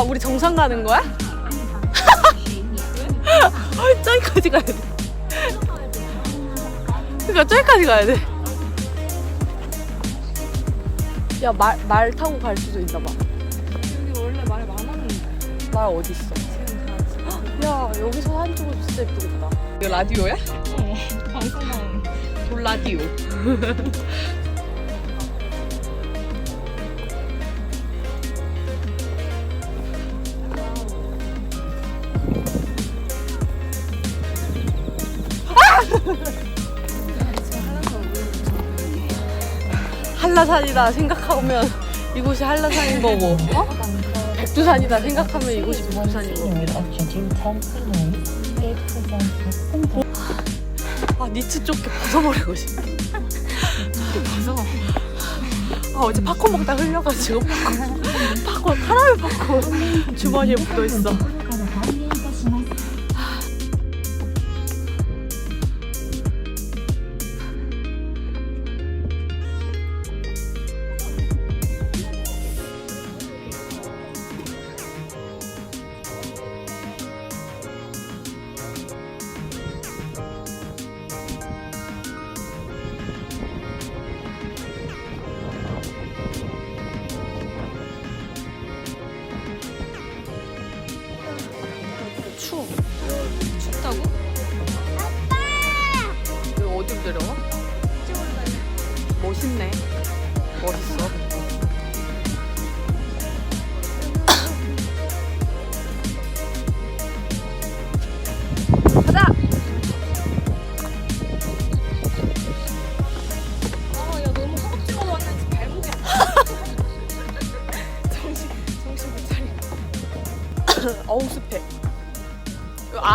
아 우리 정상 가는 거야? 어, 저기까지 가야 돼. 그러니까 저기까지 가야 돼. 야 말 말 타고 갈 수도 있나 봐. 여기 원래 말 많았는데. 말 어디 있어? 야 여기서 사진 찍어도 진짜 예쁘겠다. 이거 라디오야? 어, 방송망. 돌 라디오. 한라산이다 생각하면 이곳이 한라산인 거고 어? 백두산이다 생각하면 이곳이 백두산인 거고 아 니트 좁게 벗어버리고 싶다 무서워. 아 어제 팝콘 먹다 흘려가지고 팝콘 팝콘 카라멜 팝콘 주머니에 묻어있어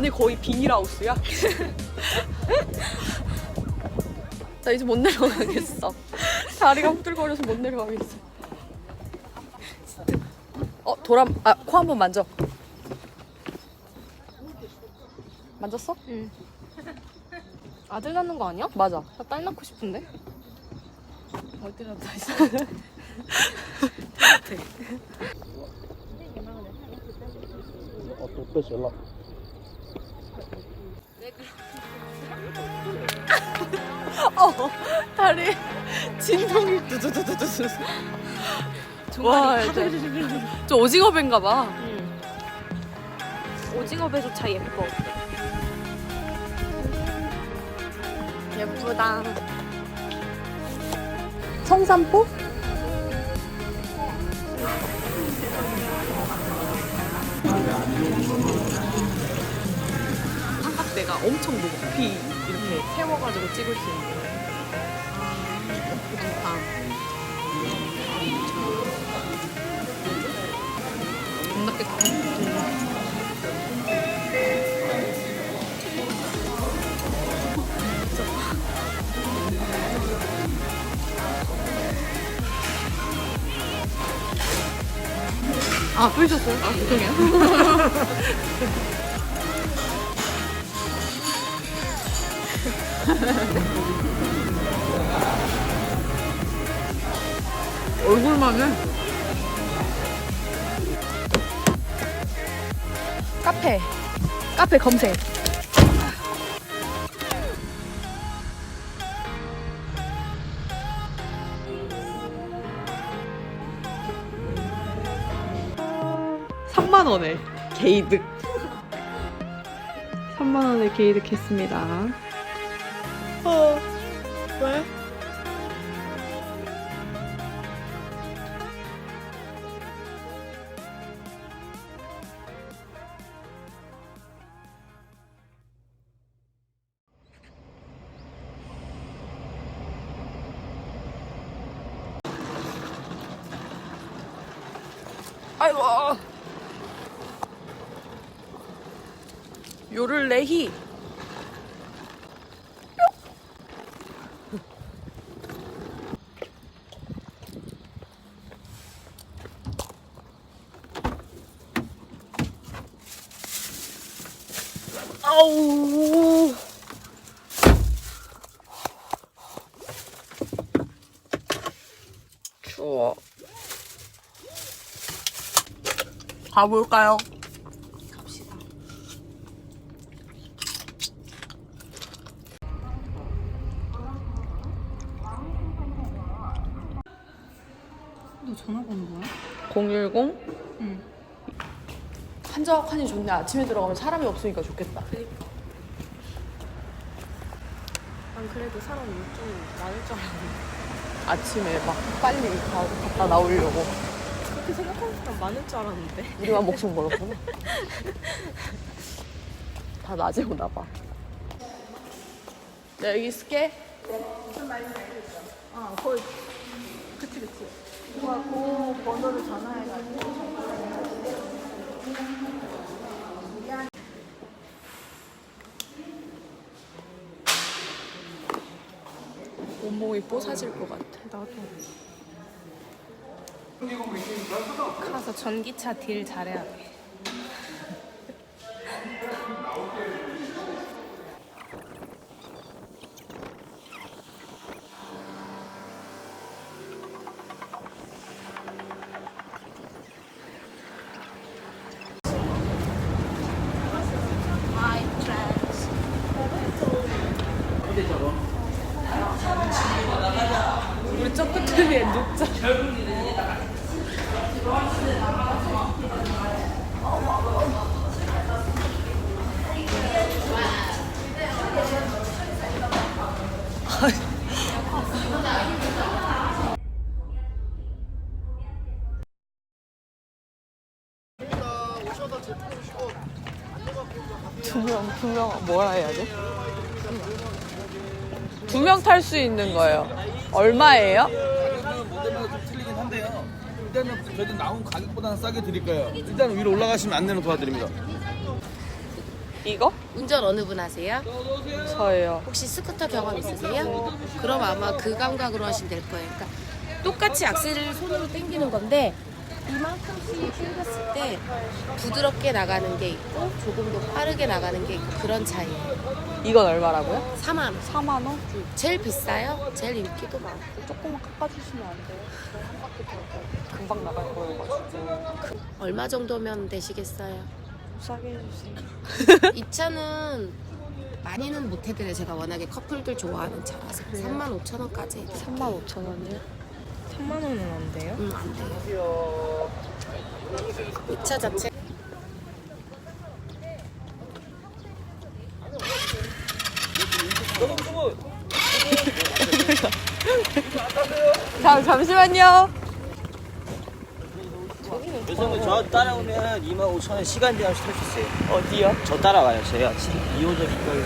안에 거의 비닐하우스야 나 이제 못 내려가겠어 다리가 후들거려서 못 내려가겠어 어 돌아 아코 한 번 만져 만졌어? 응. 아들 낳는 거 아니야? 맞아 나 딸 낳고 싶은데. 어디다 다시. Oh, tutus ya lah. 어 다리 진동이 두두두두두 와 종아리. 저 오징어 배인가 봐 응. 오징어 배조차 예뻐. 예쁘다 성산포? 삼각대가 엄청 높이 이렇게 세워가지고 찍을 수 있는 거예요. 좋다. 겁나 깨끗해. 아, 뿌리셨어요? 아, 죄송해요. 얼굴만 해. 카페. 카페 검색. 삼만 원에 게이득. 3만 원에 게이득 했습니다. 아이고. 요를 내히. 아우. 추워. 가볼까요? 갑시다. 너 전화 번호 뭐야? 010? 응. 한적하니 좋네. 아침에 들어가면 사람이 없으니까 좋겠다. 난 그래도 사람이 좀 많을 줄 알았는데. 아침에 막 빨리 가, 갔다 나오려고. 그렇게 생각하는 사람 많을 줄 알았는데. 우리만 목숨 걸었구나. 다 낮에 오나 봐. 나 여기 있을게. 아, 거의. 그치, 그치. 그거하고 번호를 전화해가지고. 온몸이 뽀사질 것 같아. 나도. 가서 전기차 딜 잘해야 돼. 우리 저 끝에 눕자. 두 명, 두 명, 뭐라 해야 돼? 두 명 탈 수 있는 거예요. 얼마예요? 모델마다 좀 틀리긴 한데요. 일단은 저희도 나온 가격보다는 싸게 드릴 거예요. 일단 위로 올라가시면 안내는 도와드립니다. 이거? 운전 어느 분 하세요? 저예요. 혹시 스쿠터 경험 있으세요? 그럼 아마 그 감각으로 하시면 될 거예요. 그러니까 똑같이 악셀을 손으로 당기는 건데 이만큼씩 당겼을 때 부드럽게 나가는 게 있고 조금 더 빠르게 나가는 게 있고 그런 차이예요. 이건 얼마라고요? 4만 원. 4만 원? 제일 비싸요? 제일 인기도 많고. 조금만 깎아주시면 안 돼요? 한 바퀴 돌고 금방 나갈 거여가지고 얼마 정도면 되시겠어요? 싸게 해주세요. 이 차는 많이는 못 해드려요. 제가 워낙에 커플들 좋아하는 차라서 3만 5천 원까지. 3만 5천 원이요? 3만 원은 안 돼요? 음, 안 돼요. 이차 자체 잠, 잠시만요. 여성분 저 따라오면 2만 5천 원 시간 제한 수 있어요. 어디요? 저 따라와요. 제가 2호점 입구에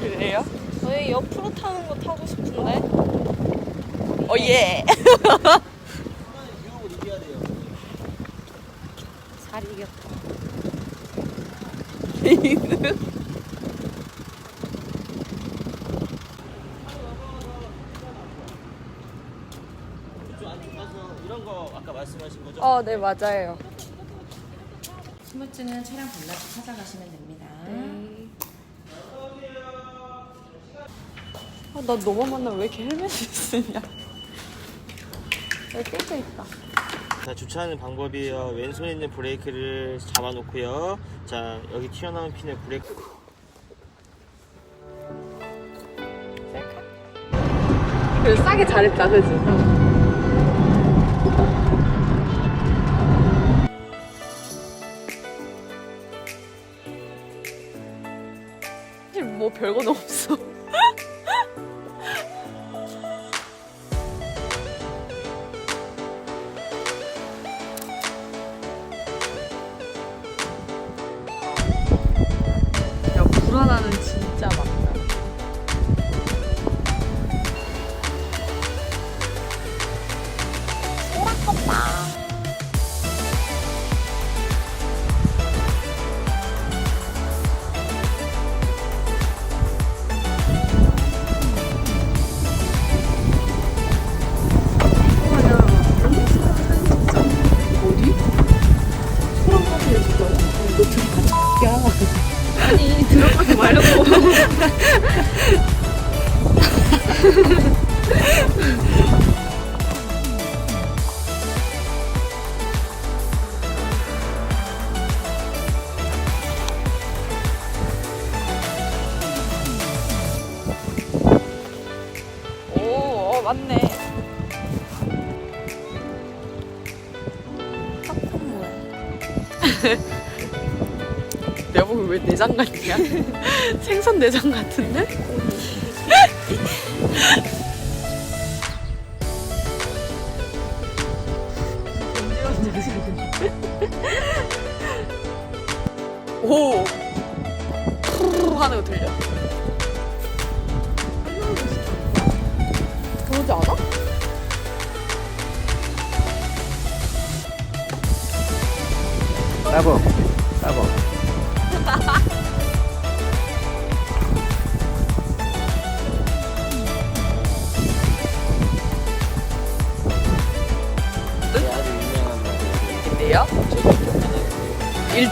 그래요? 저희 옆으로 타는 거 타고 싶은데. 어, 예. 유혹을 이겨야 돼요. 잘 이겼다. 좀 안쪽 가서 이런 거 아까 말씀하신 거죠? 어, 네, 맞아요. 스무츠는 차량 반납지 찾아가시면 됩니다. 아, 나 너만 만나면 왜 이렇게 헬멧을 쓰냐. 여기 껴져 있다. 자, 주차하는 방법이에요. 왼손에 있는 브레이크를 잡아놓고요. 자, 여기 튀어나온 핀에 브레이크. 그래서 싸게 잘했다, 그지? 사실 뭐 별건 없어. 오, 어, 맞네. 내가 보기 왜 내장 같냐? 생선 내장 같은데? 오! 푸르르 하는 거 들려. 그러지 않아? 따봉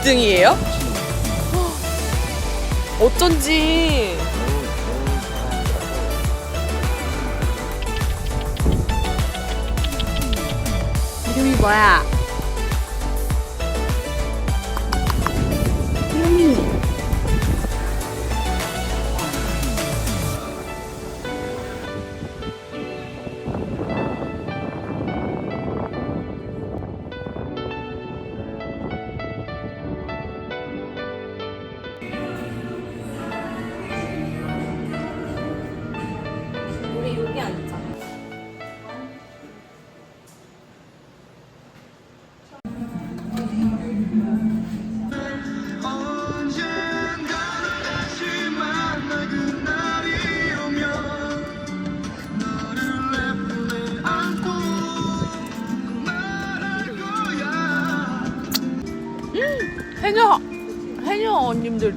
1등이에요? 어쩐지. 이름이 뭐야? 우리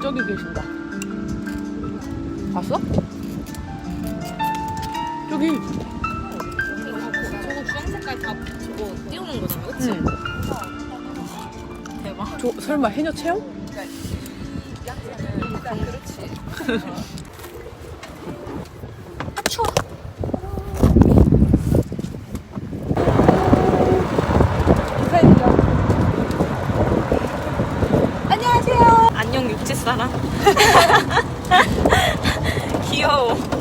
저기 계신다. 봤어? 저기. 저거 주황 색깔 다 저거 띄우는 거잖아, 그치? 응. 대박. 저 설마 해녀 체험? 안녕 육지 사람. 귀여워.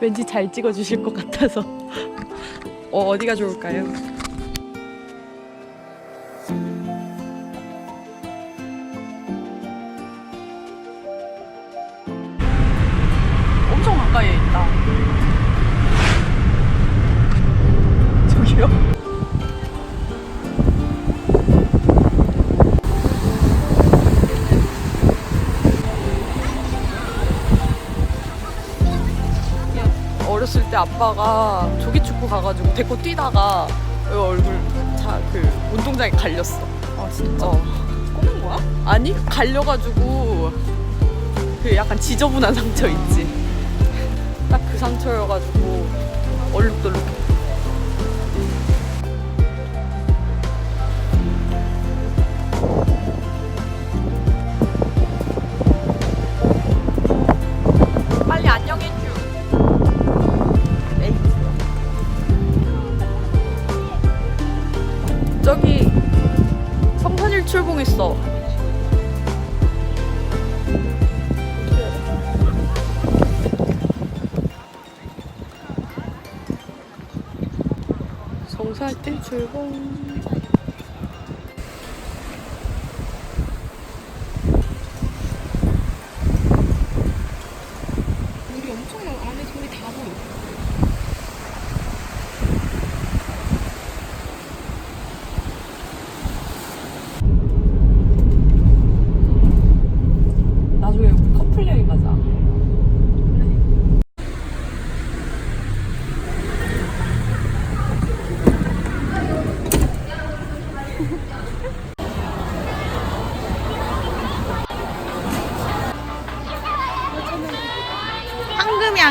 왠지 잘 찍어주실 것 같아서. 어, 어디가 좋을까요? 아빠가 조기축구 가가지고 데리고 뛰다가 얼굴 자, 그 운동장에 갈렸어. 아 진짜? 어. 꼬는 거야? 아니 갈려가지고 그 약간 지저분한 상처 있지. 딱 그 상처여가지고 얼룩덜룩. 성살뜰 출봉.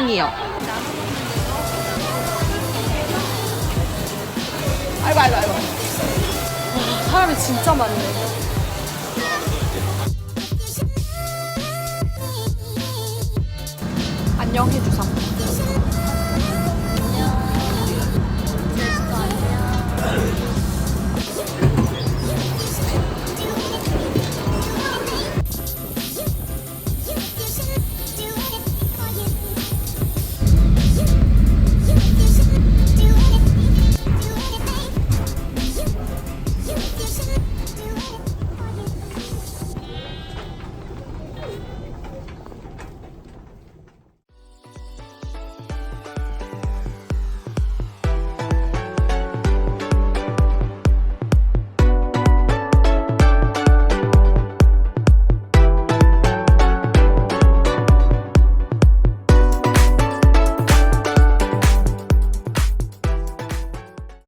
황금향이요. 아이고 아이고 아이고. 와, 사람이 진짜 많네.